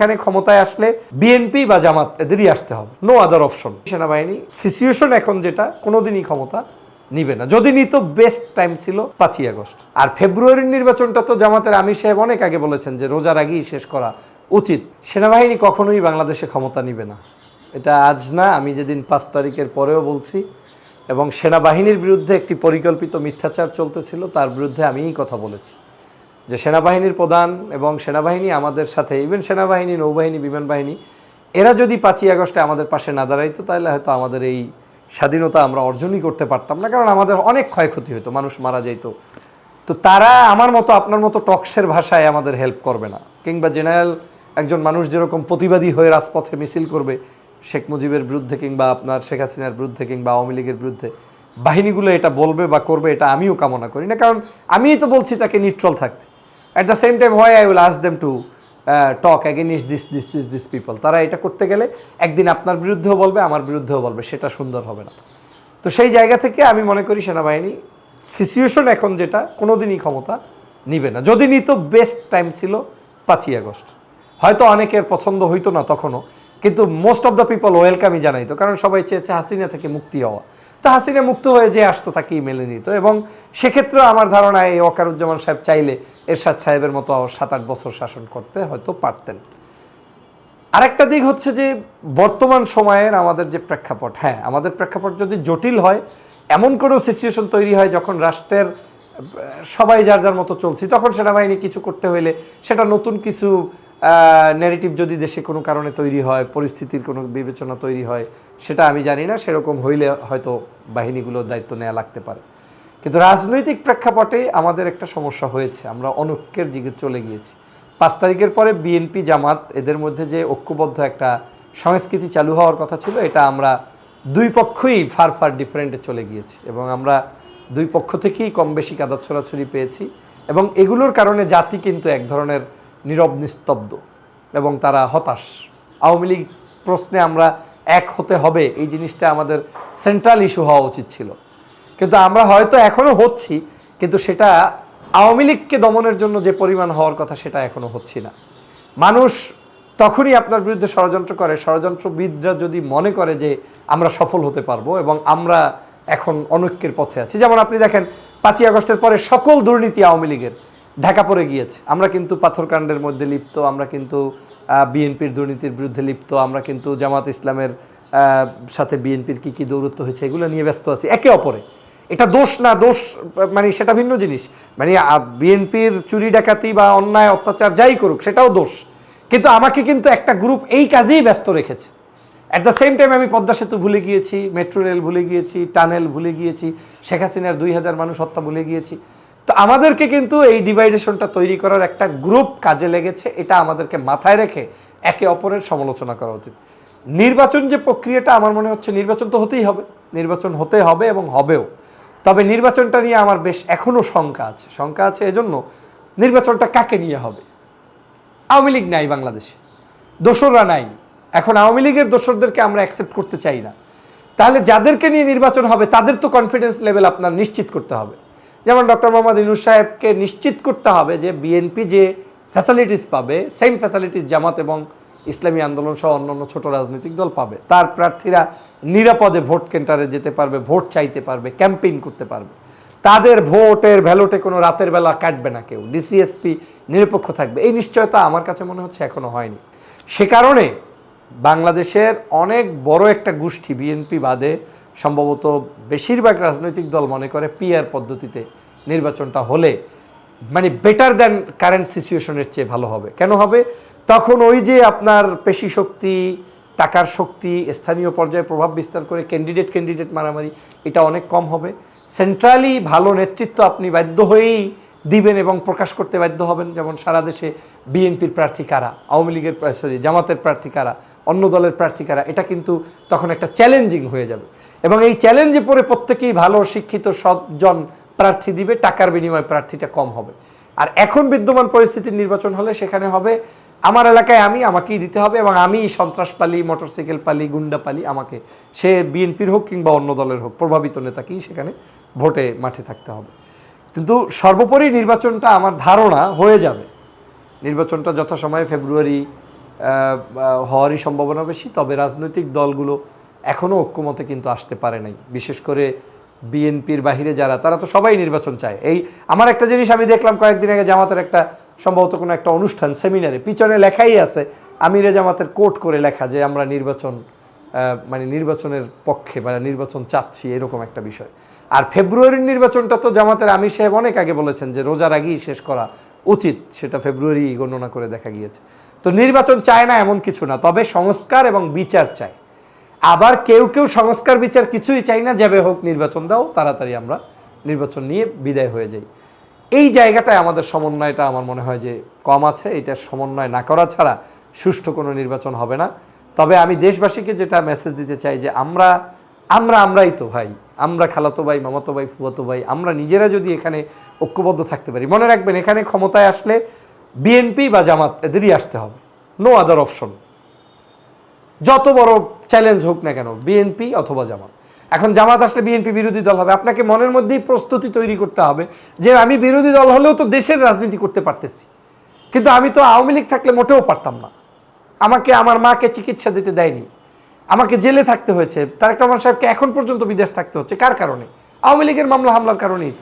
সেখানে ক্ষমতায় আসলে বিএনপি বা জামাত এদেরই আসতে হবে। নো আদার অপশন সেনাবাহিনী সিচুয়েশন এখন যেটা, কোনোদিনই ক্ষমতা নিবে না। যদি নিত বেস্ট টাইম ছিল পাঁচই আগস্ট। আর ফেব্রুয়ারির নির্বাচনটা তো জামাতের আমির সাহেব অনেক আগে বলেছেন যে রোজার আগেই শেষ করা উচিত। সেনাবাহিনী কখনোই বাংলাদেশে ক্ষমতা নিবে না। এটা আজ না, আমি যেদিন পাঁচ তারিখের পরেও বলছি। এবং সেনাবাহিনীর বিরুদ্ধে একটি পরিকল্পিত মিথ্যাচার চলতেছিল, তার বিরুদ্ধে আমিই কথা বলেছি। যে সেনাবাহিনীর প্রধান এবং সেনাবাহিনী আমাদের সাথে ইভেন সেনাবাহিনী, নৌবাহিনী, বিমান বাহিনী, এরা যদি পাঁচই আগস্টে আমাদের পাশে না দাঁড়াইতো তাহলে হয়তো আমাদের এই স্বাধীনতা আমরা অর্জনই করতে পারতাম না, কারণ আমাদের অনেক ক্ষয়ক্ষতি হতো মানুষ মারা যেত তো তারা আমার মতো, আপনার মতো টক্সের ভাষায় আমাদের হেল্প করবে না। কিংবা জেনারেল একজন মানুষ যেরকম প্রতিবাদী হয়ে রাজপথে মিছিল করবে, শেখ মুজিবের বিরুদ্ধে কিংবা আপনার শেখ হাসিনার বিরুদ্ধে কিংবা আওয়ামী লীগের বিরুদ্ধে, বাহিনীগুলো এটা বলবে বা করবে, এটা আমিও কামনা করি না, কারণ আমিই তো বলছি তাকে নিউট্রাল থাকতে। অ্যাট দ্য সেম টাইম হয় I will ask them to talk against this this this this people তারা এটা করতে গেলে একদিন আপনার বিরুদ্ধেও বলবে, আমার বিরুদ্ধেও বলবে, সেটা সুন্দর হবে না। তো সেই জায়গা থেকে আমি মনে করি সেনাবাহিনী সিচুয়েশন এখন যেটা, কোনোদিনই ক্ষমতা নিবে না। যদি নিত বেস্ট টাইম ছিল পাঁচই আগস্ট। হয়তো অনেকের পছন্দ হইতো না তখনও, কিন্তু মোস্ট অফ দ্য পিপল ওয়েলকামই জানাইতো, কারণ সবাই চেয়েছে হাসিনা থেকে মুক্তি হওয়া। তা মুক্ত হয়ে যে আসতো তাকেই মেনে নিত। এবং সেক্ষেত্রে আমার ধারণা এই ওয়াকারুজ্জামান সাহেব চাইলে এরশাদ সাহেবের মতো সাত আট বছর শাসন করতে হয়তো পারতেন। আরেকটা দিক হচ্ছে যে বর্তমান সময়ের আমাদের যে প্রেক্ষাপট হ্যাঁ আমাদের প্রেক্ষাপট যদি জটিল হয়, এমন কোনো সিচুয়েশন তৈরি হয় যখন রাষ্ট্রের সবাই যার যার মতো চলছি, তখন সেনাবাহিনী কিছু করতে হইলে সেটা নতুন কিছু নেগেটিভ যদি দেশে কোনো কারণে তৈরি হয়, পরিস্থিতির কোনো বিবেচনা তৈরি হয়, সেটা আমি জানি না, সেরকম হইলে হয়তো বাহিনীগুলোর দায়িত্ব নেওয়া লাগতে পারে। কিন্তু রাজনৈতিক প্রেক্ষাপটে আমাদের একটা সমস্যা হয়েছে, আমরা অনৈক্যের দিকে চলে গিয়েছি। পাঁচ তারিখের পরে বিএনপি জামাত, এদের মধ্যে যে ঐক্যবদ্ধ একটা সংস্কৃতি চালু হওয়ার কথা ছিল, এটা আমরা দুই পক্ষই ফার ফার ডিফারেন্টে চলে গিয়েছি এবং আমরা দুই পক্ষ থেকেই কম বেশি কাদা ছড়াছড়ি পেয়েছি। এবং এগুলোর কারণে জাতি কিন্তু এক ধরনের নীরব, নিস্তব্ধ এবং তারা হতাশ। আওয়ামী লীগ প্রশ্নে আমরা এক হতে হবে, এই জিনিসটা আমাদের সেন্ট্রাল ইস্যু হওয়া উচিত ছিল। কিন্তু আমরা হয়তো এখনও হচ্ছি, কিন্তু সেটা আওয়ামী লীগকে দমনের জন্য যে পরিমাণ হওয়ার কথা সেটা এখনও হচ্ছি না। মানুষ তখনই আপনার বিরুদ্ধে ষড়যন্ত্র করে, ষড়যন্ত্রবিদরা যদি মনে করে যে আমরা সফল হতে পারব এবং আমরা এখন অনৈক্যের পথে আছি। যেমন আপনি দেখেন, পাঁচই আগস্টের পরে সকল দুর্নীতি আওয়ামী লীগের। ঢাকা পড়ে গিয়েছে। আমরা কিন্তু পাথরকাণ্ডের মধ্যে লিপ্ত, আমরা কিন্তু বিএনপির দুর্নীতির বিরুদ্ধে লিপ্ত, আমরা কিন্তু জামাত ইসলামের সাথে বিএনপির কি কি দৌরত্ব হয়েছে, এগুলো নিয়ে ব্যস্ত আছি। একে অপরে, এটা দোষ না, দোষ মানে সেটা ভিন্ন জিনিস। মানে বিএনপির চুরি ডাকাতি বা অন্যায়, অত্যাচার যাই করুক, সেটাও দোষ। কিন্তু আমাকে কিন্তু একটা গ্রুপ এই কাজেই ব্যস্ত রেখেছে। অ্যাট দ্য সেম টাইম আমি পদ্মা সেতু ভুলে গিয়েছি মেট্রো রেল ভুলে গিয়েছি টানেল ভুলে গিয়েছি, শেখ হাসিনার দুই হাজার মানুষ হত্যা ভুলে গিয়েছি। তো আমাদেরকে কিন্তু এই ডিভাইডেশনটা তৈরি করার একটা গ্রুপ কাজে লেগেছে, এটা আমাদেরকে মাথায় রেখে একে অপরের সমালোচনা করা উচিত। নির্বাচন যে প্রক্রিয়াটা, আমার মনে হচ্ছে নির্বাচন তো হতেই হবে, নির্বাচন হতে হবে এবং হবেও। তবে নির্বাচনটা নিয়ে আমার বেশ এখনও শঙ্কা আছে শঙ্কা আছে এজন্য নির্বাচনটা কাকে নিয়ে হবে? আওয়ামী লীগ নাই বাংলাদেশে, দোসররা নাই। এখন আওয়ামী লীগের দোসরদেরকে আমরা অ্যাকসেপ্ট করতে চাই না। তাহলে যাদেরকে নিয়ে নির্বাচন হবে, তাদের তো কনফিডেন্স লেভেল আপনার নিশ্চিত করতে হবে। যেমন ডক্টর মোহাম্মদ ইনুস সাহেবকে নিশ্চিত করতে হবে যে বিএনপি যে ফ্যাসিলিটিস পাবে সেম ফ্যাসিলিটিস জামাত এবং ইসলামী আন্দোলন সহ অন্যান্য ছোট রাজনৈতিক দল পাবে। তার প্রার্থীরা নিরাপদে ভোট কেন্দ্রে যেতে পারবে, ভোট চাইতে পারবে, ক্যাম্পেইন করতে পারবে। তাদের ভোটের ভ্যালোটে কোনো রাতের বেলা কাটবে না কেউ ডিসিএসপি নিরপেক্ষ থাকবে। এই নিশ্চয়তা আমার কাছে মনে হচ্ছে এখনও হয়নি। সে কারণে বাংলাদেশের অনেক বড় একটা গোষ্ঠী বিএনপি বাদে সম্ভবত বেশিরভাগ রাজনৈতিক দল মনে করে পিআর পদ্ধতিতে নির্বাচনটা হলে মানে বেটার দ্যান কারেন্ট সিচুয়েশনের চেয়ে ভালো হবে। কেন হবে? তখন ওই যে আপনার পেশি শক্তি, টাকার শক্তি, স্থানীয় পর্যায়ে প্রভাব বিস্তার করে ক্যান্ডিডেট ক্যান্ডিডেট মারামারি, এটা অনেক কম হবে। সেন্ট্রালি ভালো নেতৃত্ব আপনি বাধ্য হয়েই দিবেন এবং প্রকাশ করতে বাধ্য হবেন। যেমন সারা দেশে বিএনপির প্রার্থী কারা? আওয়ামী লীগের সরি জামাতের প্রার্থী কারা? অন্য দলের প্রার্থী কারা? এটা কিন্তু তখন একটা চ্যালেঞ্জিং হয়ে যাবে। এবং এই চ্যালেঞ্জে পড়ে প্রত্যেকেই ভালো শিক্ষিত সৎজন প্রার্থী দিবে, টাকার বিনিময়ে প্রার্থীটা কম হবে। আর এখন বিদ্যমান পরিস্থিতির নির্বাচন হলে সেখানে হবে, আমার এলাকায় আমি, আমাকেই দিতে হবে এবং আমি সন্ত্রাস পালি মোটরসাইকেল পালি গুন্ডা পালি আমাকে, সে বিএনপির হোক কিংবা অন্য দলের হোক, প্রভাবিত নেতাকেই সেখানে ভোটে মাঠে থাকতে হবে। কিন্তু সর্বোপরি নির্বাচনটা আমার ধারণা হয়ে যাবে। নির্বাচনটা যথাসময়ে ফেব্রুয়ারি হওয়ারই সম্ভাবনা বেশি, তবে রাজনৈতিক দলগুলো এখনও ঐক্যমতে কিন্তু আসতে পারে নাই। বিশেষ করে বিএনপির বাহিরে যারা, তারা তো সবাই নির্বাচন চায়। এই আমার একটা জিনিস আমি দেখলাম কয়েকদিন আগে জামাতের একটা, সম্ভবত কোনো একটা অনুষ্ঠান, সেমিনারে, পিছনে লেখাই আছে, আমিরে জামাতের কোট করে লেখা যে আমরা নির্বাচন মানে নির্বাচনের পক্ষে বা নির্বাচন চাচ্ছি, এরকম একটা বিষয়। আর ফেব্রুয়ারির নির্বাচনটা তো জামাতের আমির সাহেব অনেক আগে বলেছেন যে রোজার আগেই শেষ করা উচিত, সেটা ফেব্রুয়ারি গণনা করে দেখা গিয়েছে। তো নির্বাচন চায় না এমন কিছু না, তবে সংস্কার এবং বিচার চায়। আবার কেউ কেউ সংস্কার বিচার কিছুই চাই না যাবে হোক নির্বাচন দাও, তাড়াতাড়ি আমরা নির্বাচন নিয়ে বিদায় হয়ে যাই। এই জায়গাটায় আমাদের সমন্বয়টা আমার মনে হয় যে কম আছে, এটা সমন্বয় না করা ছাড়া সুষ্ঠু কোনো নির্বাচন হবে না। তবে আমি দেশবাসীকে যেটা মেসেজ দিতে চাই যে আমরা আমরা, আমরাই তো ভাই, আমরা খালাতো ভাই, মামাতো ভাই ফুয়াতো ভাই, আমরা নিজেরা যদি এখানে ঐক্যবদ্ধ থাকতে পারি, মনে রাখবেন এখানে ক্ষমতায় আসলে বিএনপি বা জামাত এদেরই আসতে হবে নো আদার অপশন যত বড় চ্যালেঞ্জ হোক না কেন বিএনপি অথবা জামাত। এখন জামাত আসলে বিএনপি বিরোধী দল হবে। আপনাকে মনের মধ্যেই প্রস্তুতি তৈরি করতে হবে যে আমি বিরোধী দল হলেও তো দেশের রাজনীতি করতে পারতেছি। কিন্তু আমি তো আওয়ামী লীগ থাকলে মোটেও পারতাম না। আমাকে, আমার মাকে চিকিৎসা দিতে দেয়নি। আমাকে জেলে থাকতে হয়েছে। তারেক রহমান সাহেবকে এখন পর্যন্ত বিদেশ থাকতে হচ্ছে। কার কারণে? আওয়ামী লীগের মামলা, হামলার কারণেই।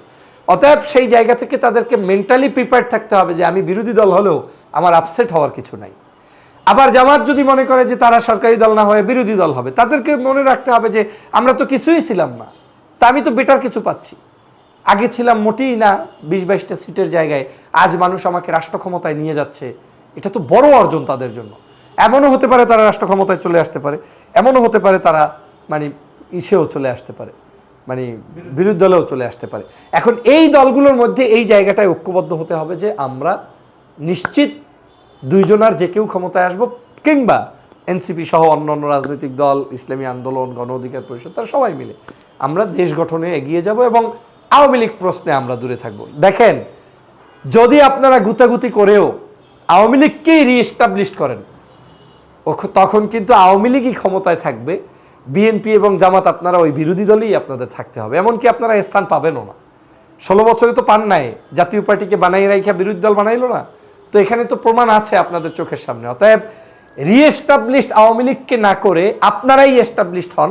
অতএব সেই জায়গা থেকে তাদেরকে মেন্টালি প্রিপেয়ার থাকতে হবে যে আমি বিরোধী দল হলেও আমার আপসেট হওয়ার কিছু নাই। আবার জামাত যদি মনে করে যে তারা সরকারি দল না হয়ে বিরোধী দল হবে, তাদেরকে মনে রাখতে হবে যে আমরা তো কিছুই ছিলাম না। তা আমি তো বেটার কিছু পাচ্ছি। আগে ছিলাম মোটেই না বিশ বাইশটা সিটের জায়গায়, আজ মানুষ আমাকে রাষ্ট্র ক্ষমতায় নিয়ে যাচ্ছে। এটা তো বড় অর্জন তাদের জন্য। এমনও হতে পারে তারা রাষ্ট্র ক্ষমতায় চলে আসতে পারে, এমনও হতে পারে তারা মানে ইসেও চলে আসতে পারে মানে বিরোধী দলেও চলে আসতে পারে। এখন এই দলগুলোর মধ্যে এই জায়গাটায় ঐক্যবদ্ধ হতে হবে যে আমরা নিশ্চিত দুইজনার যে কেউ ক্ষমতায় আসব, কিংবা এনসিপি সহ অন্যান্য রাজনৈতিক দল, ইসলামী আন্দোলন, গণ অধিকার পরিষদ, তারা সবাই মিলে আমরা দেশ গঠনে এগিয়ে যাব এবং আওয়ামী লীগ প্রশ্নে আমরা দূরে থাকব। দেখেন, যদি আপনারা গুতাগুতি করেও আওয়ামী লীগকেই রিএস্টাবলিশ করেন তখন কিন্তু আওয়ামী লীগই ক্ষমতায় থাকবে। বিএনপি এবং জামাত আপনারা ওই বিরোধী দলেই আপনাদের থাকতে হবে, এমনকি আপনারা স্থান পাবেনও না। ষোলো বছরে তো পান নাই, জাতীয় পার্টিকে বানাই রাইখা বিরোধী দল বানাইলো না। তো এখানে তো প্রমাণ আছে আপনাদের চোখের সামনে। অতএব রিএস্টাবলিশড আওয়ামী লীগকে না করে আপনারাই এস্টাবলিশড হন,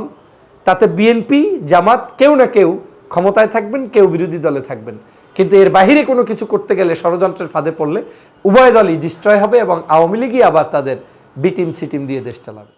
তাতে বিএনপি জামাত, কেউ না কেউ ক্ষমতায় থাকবেন, কেউ বিরোধী দলে থাকবেন। কিন্তু এর বাহিরে কোনো কিছু করতে গেলে ষড়যন্ত্রের ফাঁদে পড়লে উভয় দলই ডিস্ট্রয় হবে এবং আওয়ামী লীগই আবার তাদের বিটিম সিটিম দিয়ে দেশ চালাবে।